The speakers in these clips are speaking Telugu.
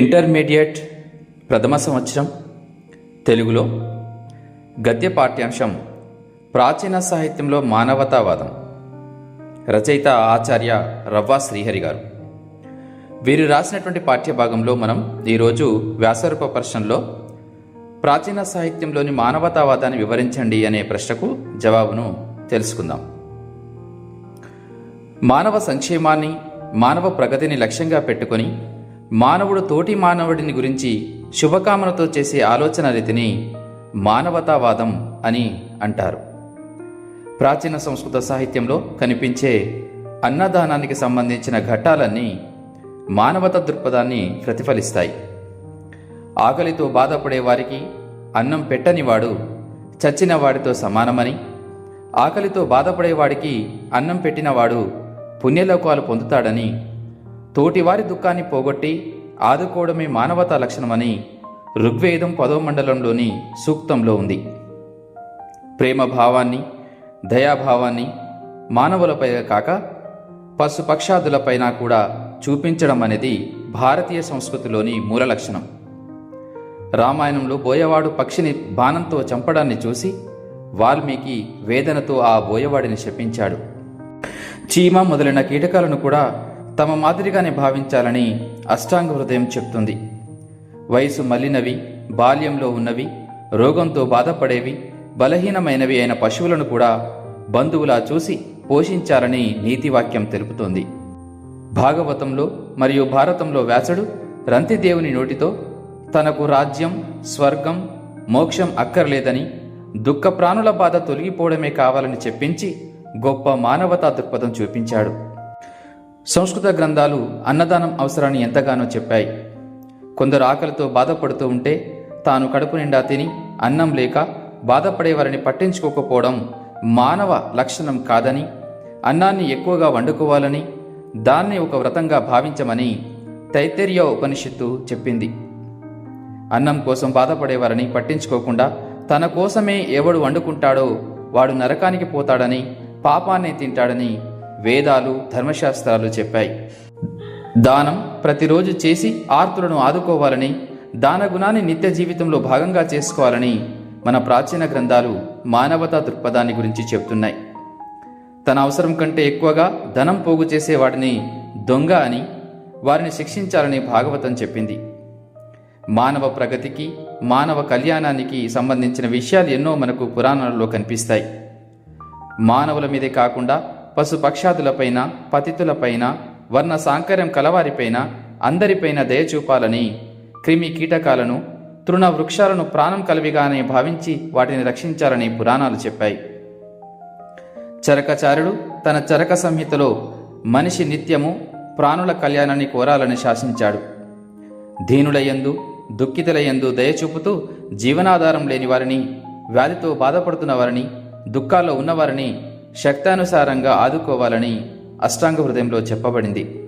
ఇంటర్మీడియట్ ప్రథమ సంవత్సరం తెలుగులో గద్య పాఠ్యాంశం ప్రాచీన సాహిత్యంలో మానవతావాదం. రచయిత ఆచార్య రవ్వా శ్రీహరి గారు. వీరు రాసినటువంటి పాఠ్యభాగంలో మనం ఈరోజు వ్యాసరూప ప్రశ్నలో ప్రాచీన సాహిత్యంలోని మానవతావాదాన్ని వివరించండి అనే ప్రశ్నకు జవాబును తెలుసుకుందాం. మానవ సంక్షేమాన్ని మానవ ప్రగతిని లక్ష్యంగా పెట్టుకొని మానవుడు తోటి మానవుడిని గురించి శుభకామనతో చేసే ఆలోచన రీతిని మానవతావాదం అని అంటారు. ప్రాచీన సంస్కృత సాహిత్యంలో కనిపించే అన్నదానానికి సంబంధించిన ఘట్టాలన్నీ మానవత దృక్పథాన్ని ప్రతిఫలిస్తాయి. ఆకలితో బాధపడే వారికి అన్నం పెట్టని వాడు చచ్చిన వాడితో సమానమని ఆకలితో బాధపడేవాడికి అన్నం పెట్టినవాడు పుణ్యలోకాలు పొందుతాడని తోటివారి దుఃఖాన్ని పోగొట్టి ఆదుకోవడమే మానవతా లక్షణమని ఋగ్వేదం పదో మండలంలోని సూక్తంలో ఉంది. ప్రేమ భావాన్ని దయాభావాన్ని మానవులపై కాక పశుపక్షాదులపైన కూడా చూపించడం అనేది భారతీయ సంస్కృతిలోని మూల లక్షణం. రామాయణంలో బోయవాడు పక్షిని బాణంతో చంపడాన్ని చూసి వాల్మీకి వేదనతో ఆ బోయవాడిని శపించాడు. చీమ మొదలైన కీటకాలను కూడా తమ మాదిరిగానే భావించాలని అష్టాంగ హృదయం చెప్తుంది. వయసు మల్లినవి బాల్యంలో ఉన్నవి రోగంతో బాధపడేవి బలహీనమైనవి అయిన పశువులను కూడా బంధువులా చూసి పోషించాలని నీతివాక్యం తెలుపుతోంది. భాగవతంలో మరియు భారతంలో వ్యాసుడు రంతిదేవుని నోటితో తనకు రాజ్యం స్వర్గం మోక్షం అక్కర్లేదని దుఃఖ ప్రాణుల బాధ తొలగిపోవడమే కావాలని చెప్పించి గొప్ప మానవతా దృక్పథం చూపించాడు. సంస్కృత గ్రంథాలు అన్నదానం అవసరాన్ని ఎంతగానో చెప్పాయి. కొందరు ఆకలితో బాధపడుతూ ఉంటే తాను కడుపు నిండా తిని అన్నం లేక బాధపడేవారిని పట్టించుకోకపోవడం మానవ లక్షణం కాదని అన్నాన్ని ఎక్కువగా వండుకోవాలని దాన్ని ఒక వ్రతంగా భావించమని తైత్తరీయ ఉపనిషత్తు చెప్పింది. అన్నం కోసం బాధపడేవారని పట్టించుకోకుండా తన కోసమే ఎవడు వండుకుంటాడో వాడు నరకానికి పోతాడని పాపాన్ని తింటాడని వేదాలు ధర్మశాస్త్రాలు చెప్పాయి. దానం ప్రతిరోజు చేసి ఆర్తులను ఆదుకోవాలని దాన గుణాన్ని నిత్య జీవితంలో భాగంగా చేసుకోవాలని మన ప్రాచీన గ్రంథాలు మానవతా దృక్పథాన్ని గురించి చెప్తున్నాయి. తన అవసరం కంటే ఎక్కువగా ధనం పోగు చేసే వాటిని దొంగ అని వారిని శిక్షించాలని భాగవతం చెప్పింది. మానవ ప్రగతికి మానవ కళ్యాణానికి సంబంధించిన విషయాలు ఎన్నో మనకు పురాణాలలో కనిపిస్తాయి. మానవుల మీదే కాకుండా పశుపక్షాదులపైన పతితులపైన వర్ణ సాంకర్యం కలవారిపైన అందరిపైన దయ చూపాలని క్రిమి కీటకాలను తృణ వృక్షాలను ప్రాణం కలివిగానే భావించి వాటిని రక్షించాలని పురాణాలు చెప్పాయి. చరకచారుడు తన చరక సంహితలో మనిషి నిత్యము ప్రాణుల కళ్యాణాన్ని కోరాలని శాసించాడు. దీనులయందు దుఃఖితులయందు దయ చూపుతూ జీవనాధారం లేని వారిని వ్యాధితో బాధపడుతున్న వారిని దుఃఖాల్లో ఉన్నవారిని శక్తానుసారంగా ఆదుకోవాలని అష్టాంగ హృదయంలో చెప్పబడింది.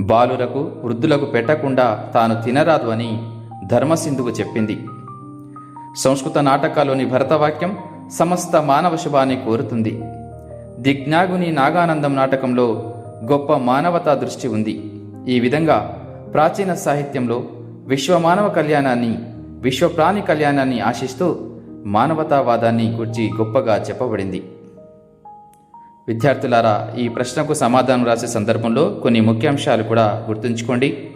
బాలులకు వృద్ధులకు పెట్టకుండా తాను తినరాదు అని ధర్మసింధువు చెప్పింది. సంస్కృత నాటకాల్లోని భరతవాక్యం సమస్త మానవ శుభాన్ని కోరుతుంది. దిగ్నాగుని నాగానందం నాటకంలో గొప్ప మానవతా దృష్టి ఉంది. ఈ విధంగా ప్రాచీన సాహిత్యంలో విశ్వమానవ కళ్యాణాన్ని విశ్వప్రాణి కళ్యాణాన్ని ఆశిస్తూ మానవతావాదాన్ని గురించి గొప్పగా చెప్పబడింది. విద్యార్థులారా ఈ ప్రశ్నకు సమాధానం రాసే సందర్భంలో కొన్ని ముఖ్యాంశాలు కూడా గుర్తుంచుకోండి.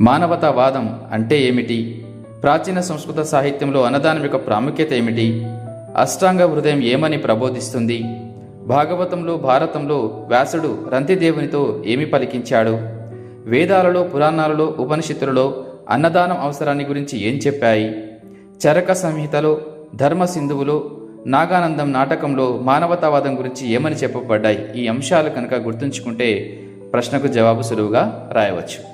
మానవతావాదం అంటే ఏమిటి? ప్రాచీన సంస్కృత సాహిత్యంలో అన్నదానం యొక్క ప్రాముఖ్యత ఏమిటి? అష్టాంగ హృదయం ఏమని ప్రబోధిస్తుంది? భాగవతంలో భారతంలో వ్యాసుడు రంతిదేవునితో ఏమి పలికించాడు? వేదాలలో పురాణాలలో ఉపనిషత్తులలో అన్నదానం అవసరాన్ని గురించి ఏం చెప్పాయి? చరక సంహితలో ధర్మ సింధువులో నాగానందం నాటకంలో మానవతావాదం గురించి ఏమని చెప్పబడ్డాయి? ఈ అంశాలు కనుక గుర్తుంచుకుంటే ప్రశ్నకు జవాబు సులువుగా రాయవచ్చు.